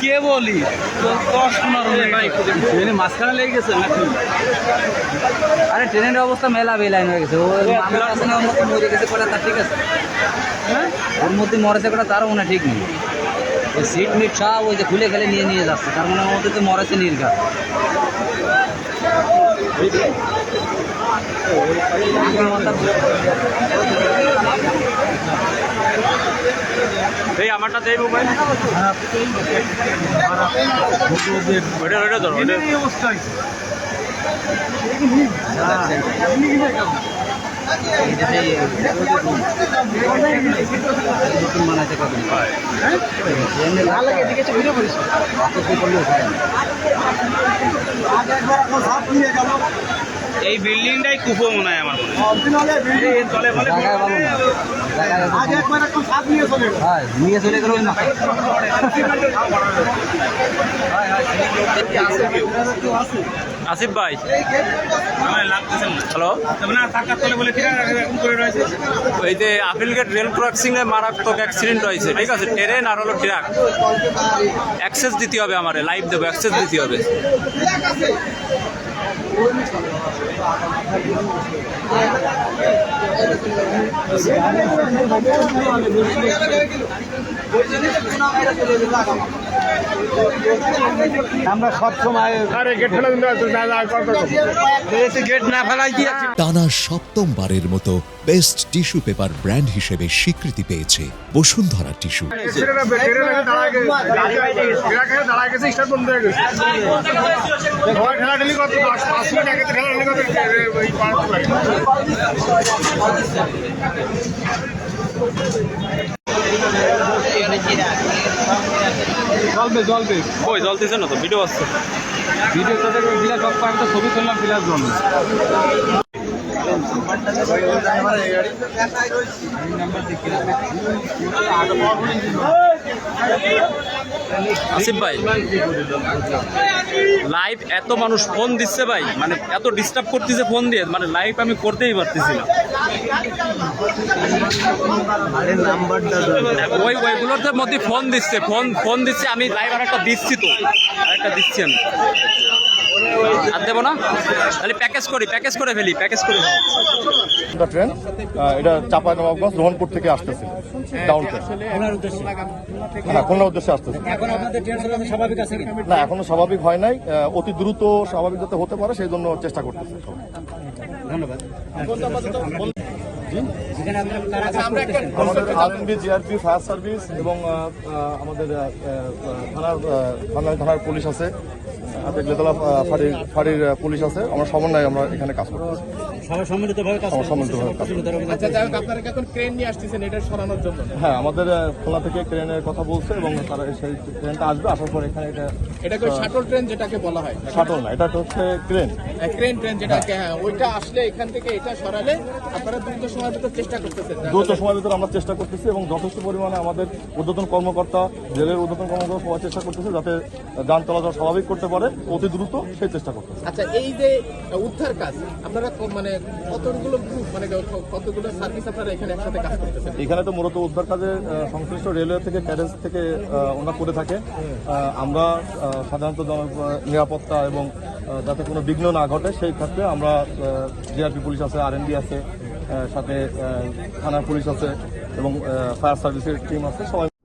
কে বলি? দশ পনেরো মিনিট। মাঝখানে লেগে গেছে নাকি আরে ট্রেনের অবস্থা মেলা বেলাইন হয়ে গেছে। ওর মধ্যে মরে গেছে কটা তার ঠিক আছে? হ্যাঁ? ওর মধ্যে মরেছে কটা তারও মনে হয় ঠিক নেই। ওই সিট মিট সব ওই যে খুলে খেলে নিয়ে নিয়ে যাচ্ছে। তার মানে ওর মধ্যে তো মরেছে নির্ঘাত। এই আমারটা দেই মোবাইল। ওইটা ওইটা ধরো নতুন বানাইছে কদিন এমনি লাগে এদিকে এসে ভিডিও করলেও হয়। না এই বিল্ডিংটাই কুপো মনে হয় আমার হ্যাঁ। নিয়ে চলে গেল আসিফ ভাই। হ্যালো এই যে আপিলগেট রেল ক্রসিং এ মারাত্মক অ্যাক্সিডেন্ট হয়েছে ঠিক আছে? ট্রেন আর হলো ট্রাক অ্যাক্সেস দিতে হবে আমারে লাইভ দেবো অ্যাক্সেস দিতে হবে। আমরা টানা সপ্তমবারের মতো বেস্ট টিস্যু পেপার ব্র্যান্ড হিসেবে স্বীকৃতি পেয়েছে বসুন্ধরা টিস্যু ঠেলি কত ওই জলতেছে না তো? ভিডিও আসছে ভিডিও তাদের বিলাস সব তো ছবি তুললাম বিলাস জন্য। আসিফ ভাই লাইভ এত মানুষ ফোন দিচ্ছে ভাই মানে এত ডিস্টার্ব করতেছে ফোন দিয়ে মানে লাইভ আমি করতেই পারতেছি না। ওই ওইগুলোর মধ্যে ফোন দিচ্ছে ফোন ফোন দিচ্ছে, আমি লাইভ আর একটা দিচ্ছি তো, আরেকটা দিচ্ছি আমি। আর দেবো না? তাহলে প্যাকেজ করি প্যাকেজ করে ফেলি প্যাকেজ করে ফেলি। ট্রেন এটা চাপা নবাবগঞ্জ রোহনপুর থেকে আসতেছে ডাউন ট্রেন হ্যাঁ খুলনার উদ্দেশ্যে আসতেছে। এখন আপনাদের ট্রেন চালানো স্বাভাবিক আছে কি না এখনও স্বাভাবিক হয় নাই অতি দ্রুত স্বাভাবিক যাতে হতে পারে সেই জন্য চেষ্টা করতেছে ধন্যবাদ। আমাদের আরএনবি জিআরপি ফায়ার সার্ভিস এবং আহ, আহ, আমাদের থানার থানার পুলিশ আছে। আমাদের ফাঁড়ির ফাঁড়ির পুলিশ আছে। আমরা সমন্বয়ে আমরা এখানে কাজ সবাই সম্মিলিতভাবে কাজ। আচ্ছা যাই হোক আপনারা কি এখন ক্রেন নিয়ে আসতেছেন? এটা সরানোর জন্য। হ্যাঁ আমাদের খুলনা থেকে ট্রেনের কথা বলছে এবং তারা সেই ট্রেনটা আসবে। আসার পর এখানে এটা এটা কি শাটল ট্রেন যেটাকে বলা হয়? শাটল না এটা হচ্ছে ক্রেন ক্রেন ট্রেন যেটাকে হ্যাঁ। ওইটা আসলে এখান থেকে এটা সরালে আপনারা দ্রুত সময়ের ভিতর চেষ্টা করতেছেন দ্রুত সময়ের ভিতরে আমরা চেষ্টা করতেছি এবং যথেষ্ট পরিমাণে আমাদের ঊর্ধ্বতন কর্মকর্তা রেলের ঊর্ধ্বতন কর্মকর্তা সবাই চেষ্টা করতেছে যাতে যান চলাচল স্বাভাবিক করতে পারে অতি দ্রুত সেই চেষ্টা করতেছে। আচ্ছা এই যে উদ্ধার কাজ আপনারা মানে কতগুলো গ্রুপ মানে কতগুলো সার্ভিস আপনারা এখানে একসাথে কাজ করতেছেন? এখানে তো মূলত উদ্ধার কাজে সংশ্লিষ্ট রেলওয়ে থেকে ক্যারেজ থেকে ওনারা করে থাকে। আমরা সাধারণত জন- নিরাপত্তা এবং যাতে কোনো বিঘ্ন না ঘটে সেই ক্ষেত্রে আমরা জিআরপি পুলিশ আছে আরএনডি আছে সাথে থানার পুলিশ আছে এবং ফায়ার সার্ভিসের টিম আছে সবাই